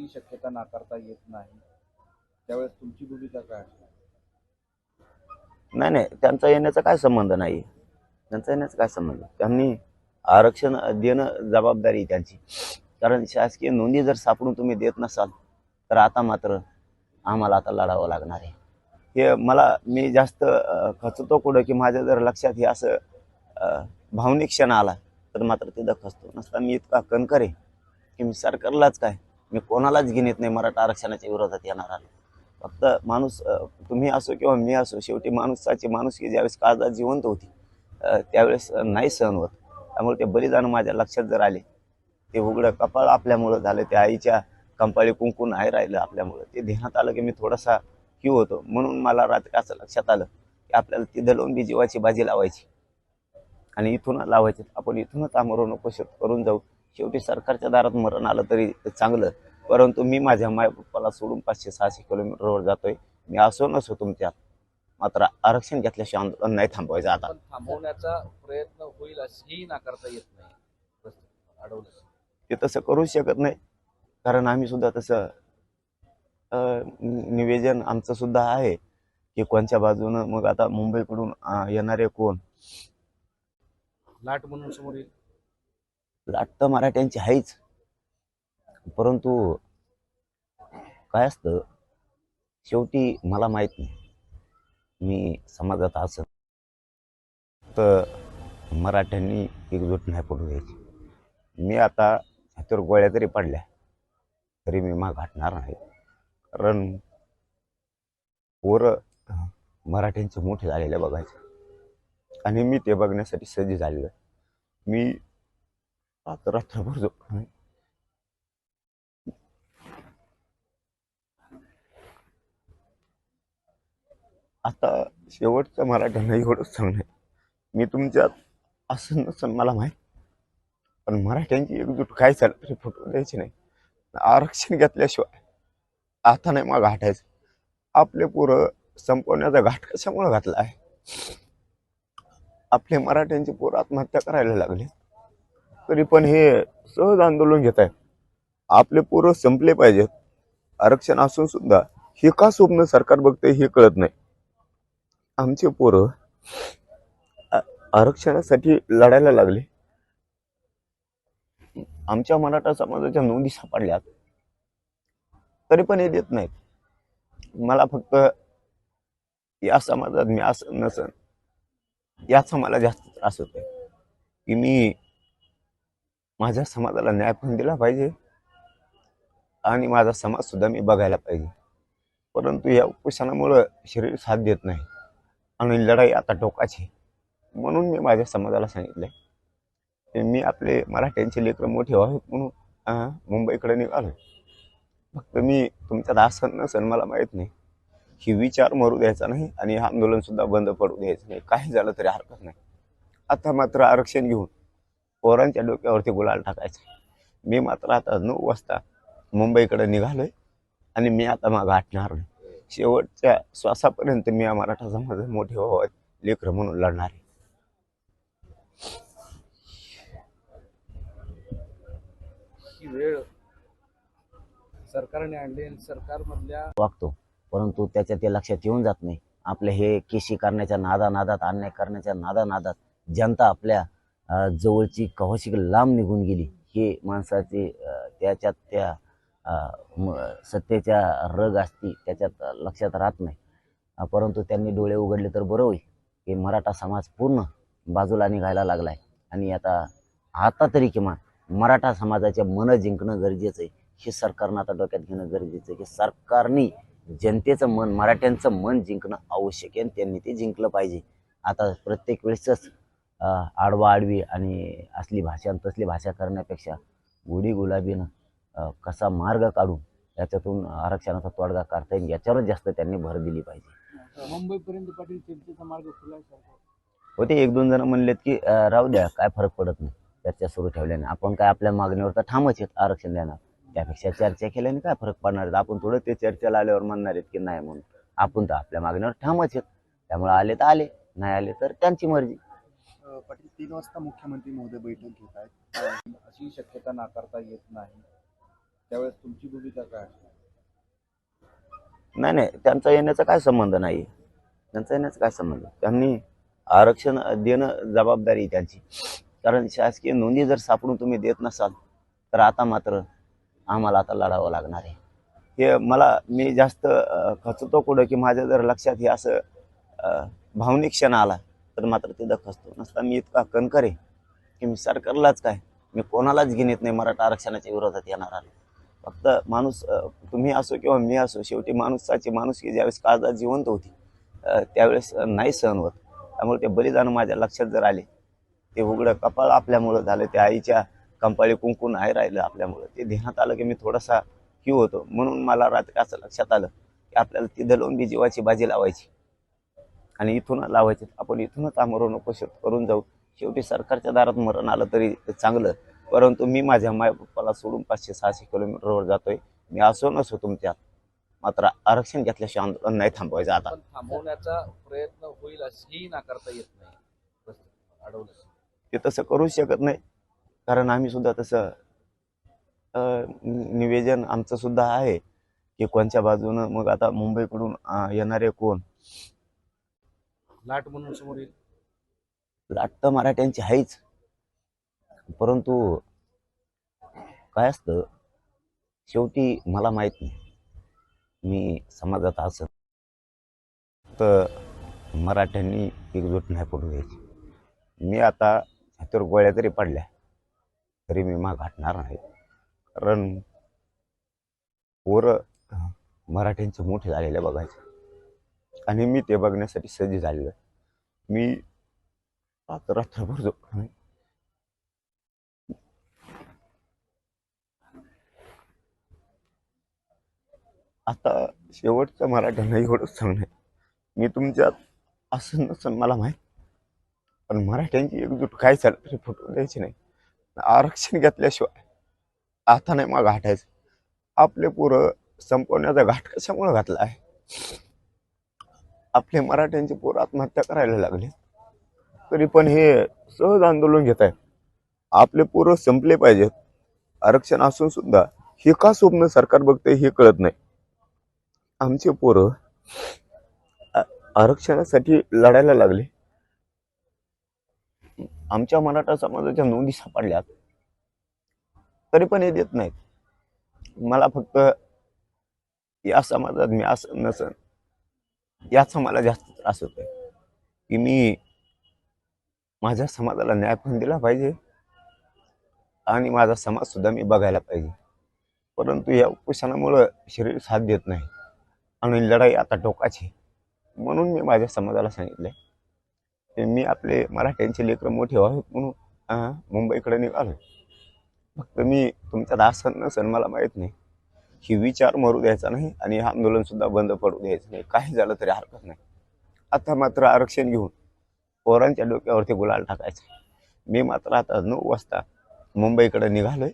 अशी शक्यता नाकारता येत नाही. त्यावेळेस तुमची भूमिका काय असणार? नाही नाही त्यांचा येण्याचा काय संबंध नाही. त्यांचा येण्याचा काय संबंध? त्यांनी आरक्षण देणं जबाबदारी आहे त्यांची. कारण शासकीय नोंदी जर सापडून तुम्ही देत नसाल तर आता मात्र आम्हाला आता लढावं लागणार आहे. हे मला मी जास्त खचतो कुठं की माझ्या जर लक्षात हे असं भावनिक क्षण आला तर मात्र तिथं खचतो नसता मी इतका कणकर आहे की मी सरकारलाच काय मी कोणालाच घेण्यात नाही मराठा आरक्षणाच्या विरोधात येणार आलो. फक्त माणूस तुम्ही असो किंवा मी असो शेवटी माणूसाची माणूस की ज्यावेळेस काळजात जिवंत होती त्यावेळेस नाही सहन होत. त्यामुळे ते बलिदान माझ्या लक्षात जर आले ते उघडं कपाळ आपल्यामुळं झालं त्या आईच्या कंपाळी कुंकू नाही राहिलं आपल्यामुळं ते ध्यानात आलं की मी थोडासा क्यू होतो. म्हणून मला रात्री असं लक्षात आलं की आपल्याला तिथं लावून बी जीवाची बाजी लावायची. आणि इथूनच लावायची. आपण इथूनच आमरण उपोषण करून जाऊ. शेवटी सरकारच्या दारात मरण आलं तरी चांगलं. परंतु मी माझ्या मायबापाला सोडून पाचशे सहाशे किलोमीटरवर जातोय. मी असो नसो तुमच्यात. मात्र आरक्षण घेतल्याशिवाय आंदोलन नाही थांबवायचं आता. थांबवण्याचा प्रयत्न होईल असेही नाकारता येत नाही. अडवलं. ते तसं करूच शकत नाही. कारण आम्ही सुद्धा तसं निवेदन आमचं सुद्धा आहे की कोणत्या बाजूनं मग आता मुंबईकडून येणारे कोण? लाट म्हणून समोर येईल. लाट तर मराठ्यांची आहेच परंतु काय असतं शेवटी मला माहीत नाही. मी समाजात असं तर मराठ्यांनी एकजूट नाही पडू द्यायची. मी आता हातावर गोळ्या जरी पडल्या तरी मी माग हटणार नाही. कारण पोरं मराठ्यांचं मराठ्यांचे मोठे झालेले बघायचे. आणि मी ते बघण्यासाठी सज्ज झालेलं मी आता रात्रभर झोपलो नाही आता शेवटचं मराठ्यांना एवढंच सांगणं मी तुमच्यात असं नसन मला माहीत. पण मराठ्यांची एकजूट काय झालं तरी फोटो द्यायची नाही. आरक्षण घेतल्याशिवाय आता नाही मग घाटायचं आपले पोरं संपवण्याचा घाट कशामुळे घातला आहे? आपले मराठ्यांचे पोरं आत्महत्या करायला लागले तरी पण हे सहज आंदोलन घेत आहेत. आपले पोरं संपले पाहिजेत. आरक्षण असून सुद्धा हे का स्वप्न सरकार बघते हे कळत नाही. आमचे पोरं आरक्षणासाठी लढायला लागले. आमच्या मराठा समाजाच्या नोंदी सापडल्यात. तरी पण हे देत नाहीत. मला फक्त या समाजात मी असं नसन. याचा मला जास्त त्रास होतोय. की मी माझ्या समाजाला न्याय पण दिला पाहिजे आणि माझा समाज सुद्धा मी बघायला पाहिजे. परंतु या उपोषणामुळं शरीर साथ देत नाही आणि लढाई आता टोकाची म्हणून मी माझ्या समाजाला सांगितलंय की मी आपले मराठ्यांचे लेकरं मोठे व्हावेत म्हणून मुंबईकडे निघालो फक्त मी तुमच्यात आसन नसन मला माहीत नाही. ही विचार मरू द्यायचा नाही आणि आंदोलनसुद्धा बंद पडू द्यायचं नाही. काही झालं तरी हरकत नाही. आता मात्र आरक्षण घेऊन पोरांच्या डोक्यावरती गुलाल टाकायचं. मी मात्र आता नऊ वाजता मुंबईकडे निघालोय आणि मी आता मग गाठणार नाही शेवटच्या श्वासापर्यंत मी या मराठा समाजात मोठे व्हावं लेकरं म्हणून लढणार आहे. वेळ सरकारने आणली आणि सरकारमधल्या वागतो परंतु त्याच्या ते लक्षात येऊन जात नाही. आपले हे केशी करण्याच्या नादा नादात अन्याय करण्याच्या नादा नादात जनता आपल्या जवळची कवाशी लांब निघून गेली. हे माणसाचे त्याच्यात त्या म- सत्तेच्या रग असती त्याच्यात लक्षात राहत नाही. परंतु त्यांनी डोळे उघडले तर बरं होईल. की मराठा समाज पूर्ण बाजूला निघायला लागलाय. आणि आता आता तरी किमान मराठा समाजाचे मन जिंकणं गरजेचं आहे. हे सरकारनं आता डोक्यात घेणं गरजेचं आहे. की सरकारने जनतेचं मन मराठ्यांचं मन जिंकणं आवश्यक आहे आणि त्यांनी ते जिंकलं पाहिजे. आता प्रत्येक वेळेसच आडवा आडवी आणि असली भाषा तसली भाषा करण्यापेक्षा गुढी गुलाबीनं कसा मार्ग काढून याच्यातून आरक्षणाचा तोडगा काढता येईल याच्यावरच जास्त त्यांनी भर दिली पाहिजे. मुंबईपर्यंत पाटील चर्चेचा मार्ग खुला होते एक दोन जण म्हणलेत की राहू द्या काय फरक पडत नाही. चर्चा सुरू ठेवल्याने आपण काय आपल्या मागणीवर तर ठामच आहेत आरक्षण देणार. त्यापेक्षा चर्चा केल्याने काय फरक पडणार आहेत? आपण थोडं ते चर्चेला आल्यावर म्हणणार आहेत की नाही म्हणून. आपण तर आपल्या मागणीवर ठामच आहेत. त्यामुळे आले तर आले नाही आले तर त्यांची मर्जी. पाटील तीन वाजता मुख्यमंत्री महोदय बैठक घेत आहेत. अशी शक्यता नाकारता येत नाही. त्यावेळेस तुमची भूमिका काय असणार? नाही नाही त्यांचा येण्याचा काय संबंध नाही. त्यांचा येण्याचा काय संबंध? त्यांनी आरक्षण देणं जबाबदारी आहे त्यांची. कारण शासकीय नोंदी जर सापडून तुम्ही देत नसाल तर आता मात्र आम्हाला आता लढावं लागणार आहे. हे मला मी जास्त खचतो कुठं की माझ्या जर लक्षात हे असं भावनिक क्षण आला मात्र तिथं दखसतो नसता मी इतका कणकर आहे की मी सरकारलाच काय? मी कोणालाच घेण्यात नाही. मराठा आरक्षणाच्या विरोधात येणार आलो. फक्त माणूस तुम्ही असो किंवा मी असो शेवटी माणूसाची माणूस की ज्यावेळेस काळजात जिवंत होती त्यावेळेस नाही सहन होत. त्यामुळे ते बलिदान माझ्या लक्षात जर आले ते उघडं कपाळ आपल्यामुळं झालं त्या आईच्या कंपाळी कुंकून आहे राहिलं आपल्यामुळं. ते ध्यानात आलं की मी थोडासा क्यू होतो. म्हणून मला रात्री असं लक्षात आलं की आपल्याला तिथं लावून बी जीवाची बाजी लावायची. आणि इथून लावायची. आपण इथूनच आमरण उपोषण करून जाऊ. शेवटी सरकारच्या दारात मरण आलं तरी चांगलं. परंतु मी माझ्या मायबापाला सोडून पाचशे सहाशे किलोमीटरवर जातोय. मी असो नसो तुमच्यात. मात्र आरक्षण घेतल्याशिवाय आंदोलन नाही थांबवायचं आता. थांबवण्याचा प्रयत्न होईल असेही नाकारता येत नाही. अडवलं. ते तसं करूच शकत नाही. कारण आम्ही सुद्धा तसं निवेदन आमचं सुद्धा आहे की कोणत्या बाजूनं मग आता मुंबईकडून येणारे कोण? लाट म्हणून समोर येईल. लाट तर मराठ्यांची आहेच परंतु काय असतं शेवटी मला माहीत नाही. मी समाजात असत तर मराठ्यांनी एकजूट नाही पडू द्यायची. मी आता हातावर गोळ्या जरी पडल्या तरी मी माग हटणार नाही. कारण पोरं मराठ्यांचं मराठ्यांचे मोठे झालेले बघायचे. आणि मी ते बघण्यासाठी सज्ज झालेलो आहे. मी आता रात्रभर झोपलो नाही. आता शेवटचं मराठ्यांना एवढंच सांगणं मी तुमच्यात असं नसन मला माहीत. पण मराठ्यांची एकजूट काय झालं तरी फोटो द्यायची नाही. आरक्षण घेतल्याशिवाय आता नाही मग घाटायचं आपले पोरं संपवण्याचा घाट कशामुळे घातला आहे? आपले मराठ्यांचे पोर आत्महत्या करायला लागले. तरी पण हे सहज आंदोलन घेत आहे आपले पोरं संपले पाहिजेत. आरक्षण असून सुद्धा हे का स्वप्न सरकार बघते हे कळत नाही. आमचे पोरं आरक्षणासाठी लढायला लागले. आमच्या मराठा समाजाच्या नोंदी सापडल्यात. तरी पण हे देत नाहीत. मला फक्त या समाजात मी असं नसन. याचा मला जास्त त्रास होतोय. की मी माझ्या समाजाला न्याय पण दिला पाहिजे आणि माझा समाज सुद्धा मी बघायला पाहिजे. परंतु या उपोषणामुळं शरीर साथ देत नाही आणि लढाई आता टोकाची म्हणून मी माझ्या समाजाला सांगितलंय की मी आपले मराठ्यांचे लेकरं मोठे व्हावेत म्हणून मुंबईकडे निघालो फक्त मी तुमच्यात आसन नसन मला माहीत नाही. की विचार मरू द्यायचा नाही आणि हे आंदोलन सुद्धा बंद पडू द्यायचं नाही. काही झालं तरी हरकत नाही. आता मात्र आरक्षण घेऊन पोरांच्या डोक्यावरती गुलाल टाकायचा. मी मात्र आता नऊ वाजता मुंबईकडे निघालोय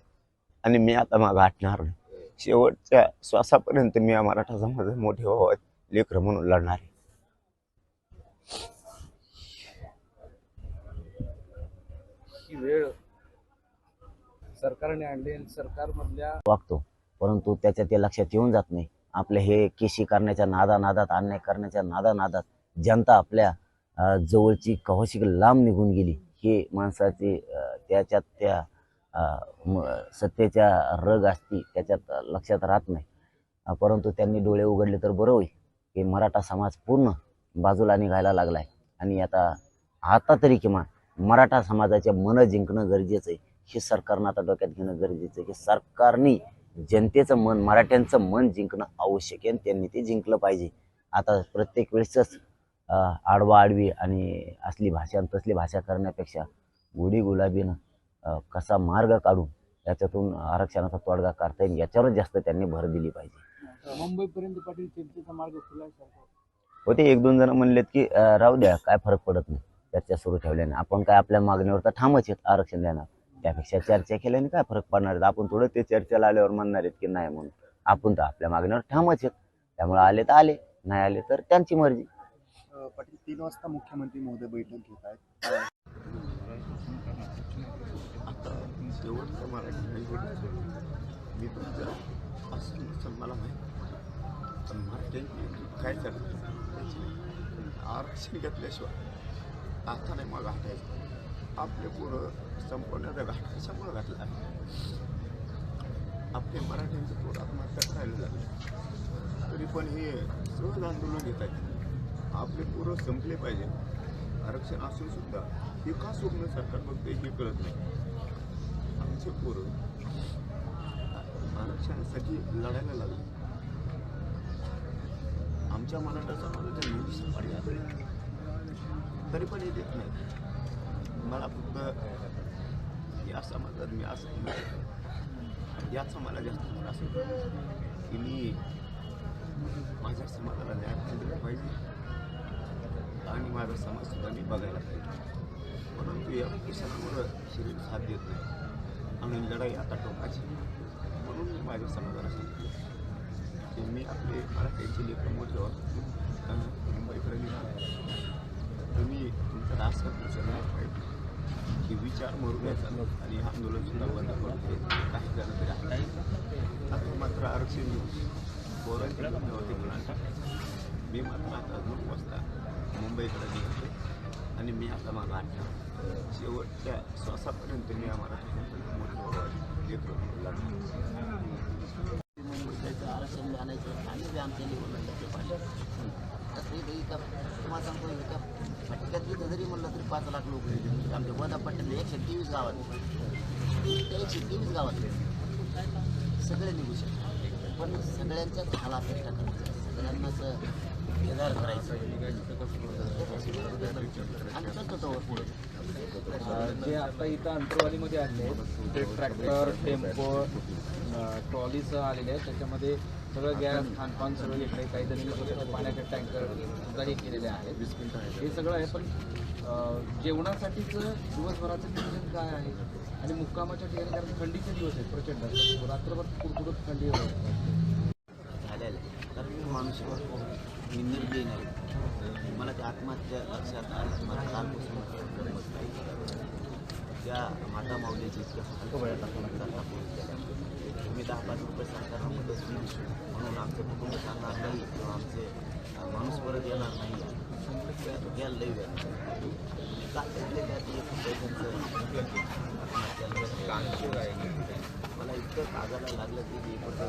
आणि मी आता मागं हटणार नाही. शेवटच्या श्वासापर्यंत मी या मराठा समाज मोठे व्हावं लेकरं म्हणून लढणार आहे. ही वेळ सरकारने आणली आणि सरकारमधल्या वागतो. परंतु त्याच्या ते लक्षात येऊन जात नाही. आपले हे केशी करण्याच्या नादा नादात अन्याय करण्याच्या नादा नादात जनता आपल्या जवळची कवाशिक लांब निघून गेली. हे माणसाचे त्याच्यात त्या सत्तेच्या रग असती त्याच्यात लक्षात राहत नाही. परंतु त्यांनी डोळे उघडले तर बरं होईल. की मराठा समाज पूर्ण बाजूला निघायला लागला आहे आणि आता आता तरी किमान मराठा समाजाचे मन जिंकणं गरजेचं आहे. हे सरकारनं आता डोक्यात घेणं गरजेचं आहे. की सरकारने जनतेचं मन मराठ्यांचं मन जिंकणं आवश्यक आहे आणि त्यांनी ते जिंकलं पाहिजे. आता प्रत्येक वेळेसच आडवा आडवी आणि असली भाषा आणि तसली भाषा करण्यापेक्षा गुढी गुलाबीनं कसा मार्ग काढून त्याच्यातून आरक्षणाचा तोडगा काढता येईल याच्यावरच जास्त त्यांनी भर दिली पाहिजे. मुंबईपर्यंत पाटील चर्चेचा मार्ग खुला होते एक दोन जण म्हणलेत की राहू द्या काय फरक पडत नाही. चर्चा सुरू ठेवल्याने. आपण काय आपल्या मागणीवर तर ठामच आहेत आरक्षण देणार. त्यापेक्षा चर्चा केल्याने काय फरक पडणार आपण थोडं ते चर्चेला आल्यावर म्हणणार आहेत की नाही म्हणून. आपण तर आपल्या मागणीवर ठामच आहेत. त्यामुळे आले तर आले नाही आले तर त्यांची मर्जी. पाटील तीन वाजता मुख्यमंत्री महोदय बैठक घेत आहेत. शेवटचं मराठी मी तुमच्या असं मला माहीत पण मराठ्यांची काय आरक्षण घेतल्याशिवाय आता नाही मग घाटायचं आपले पोरं संपवण्याचा घाट कशामुळं घातला. आपले मराठ्यांचे पोरं आत्महत्या करायला लागले. तरी पण हे सहज आंदोलन घेत आहेत. आपले पोरं संपले पाहिजे. आरक्षण असून सुद्धा हे का स्वप्न सरकार बघते हे कळत नाही. आमचे पोरं आरक्षणासाठी लढायला लागले. आमच्या मराठा समाजाच्या निधी तरी पण हे देत नाही मला फक्त या समाजात मी असं याचा मला जास्त त्रास होतो की मी माझ्या समाजाला न्याय दिला पाहिजे आणि माझा समाज सुद्धा मी बघायला पाहिजे. परंतु या किसानामुळं शरीर साथ देत नाही आणि लढाई आता टोकाची म्हणून मी माझ्या समाजाला सांगितलं की मी आपले मला त्यांचे लेखन मोठे मुंबईकडे निघालो तुम्ही तुमचा रास न्याय पाहिजे. की विचार मरू आणि हे आंदोलन सुद्धा बंद करतो काही झालं तरी आता मात्र आरक्षण घेऊन पोरांची लग्नावरती मुलांना मी मात्र आता नऊ वाजता मुंबईकडे निघालो आणि मी आता माझा आठ शेवटच्या श्वासापर्यंत मी आम्हाला मोठं लागलो मुंबईचं आरक्षण आणायचं आणि बी आमच्या निवडणुकीचे पाहिजे तसंही बाई का तुम्हाला सांगतो एका फटक्यातली जरी म्हणलं तरी पाच लाख लोक येतील. म्हणजे आमच्या गोदा पट्ट्यात एकशे तेवीस गावात. एकशे तेवीस गावात सगळे निघू शकतात. पण सगळ्यांच्याच हाला अपेक्षा सगळ्यांनाच बेदार करायचं. आणि चालतो पुढे जे आता इथं अंतरवालीमध्ये आले ते ट्रॅक्टर टेम्पो ट्रॉलीचं आलेले आहेत. त्याच्यामध्ये सगळं गॅस खानपान सगळं इकडे काही जणांनी स्वतःचे पाण्याचे टँकर सुद्धा हे केलेले आहेत. हे सगळं आहे पण जेवणासाठीचं दिवसभराचं नियोजन काय आहे? आणि मुक्कामाच्या ठिकाणी कारण थंडीचे दिवस आहेत प्रचंड रात्रभर कुरकुरत थंडी झालेलं आहे. कारण मी माणूस आहे. निर्दयी नाही. मला त्या आत्महत्या लक्षात आली. मला कालपासून त्या माता माऊलीची इतक्या हलकं तुम्ही दहा पाच रुपये सरकारला मदत आमचं कुटुंब चालणार नाही किंवा आमचे माणूस परत येणार नाही. त्या- लई मला इतकं कागायला लागलं की मी एकत्र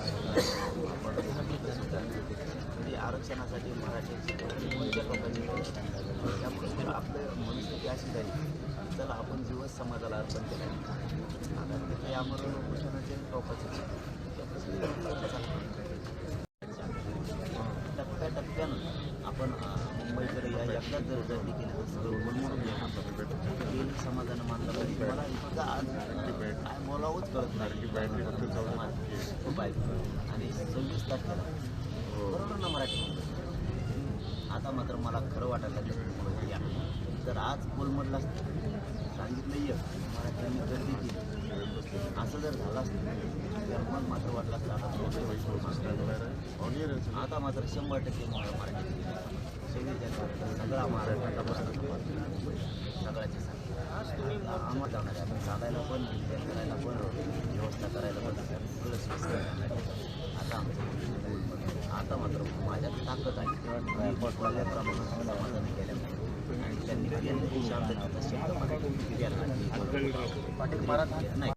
सुद्धा म्हणजे आरक्षणासाठी मराठी कोणत्या लोकांची त्यामुळे मला आपलं मनस्थिती अशी झाली चला आपण जीवच समाजाला अर्पण केला. आता तिथे समाजानं मानलं पाहिजे. मला इतकं आज काय बोलावंच कळत नाही. खूप आहे आणि सव्वीस तारखेला बरोबर ना मराठी? आता मात्र मला खरं वाटायला लागलं या. जर आज कोलमडला असतं सांगितलं ये. मराठ्यांनी गर्दी केली. असं जर झालं असतं तर मग मात्र वाटलं असतं आता आता मात्र शंभर टक्के मराठी जानेवारी सगळा महाराष्ट्राचा बसला सगळ्याचे सगळे आम्हाला जाणार आहे आपण चालायला पण विचार करायला पण व्यवस्था करायला पण सगळं आता आमचं आता मात्र माझ्यात ताकद आहे. मी थोड्या प्रमाणात समाधान केल्या आणि त्यांनी शांत शांततेचा शब्द मराठी केला नाही.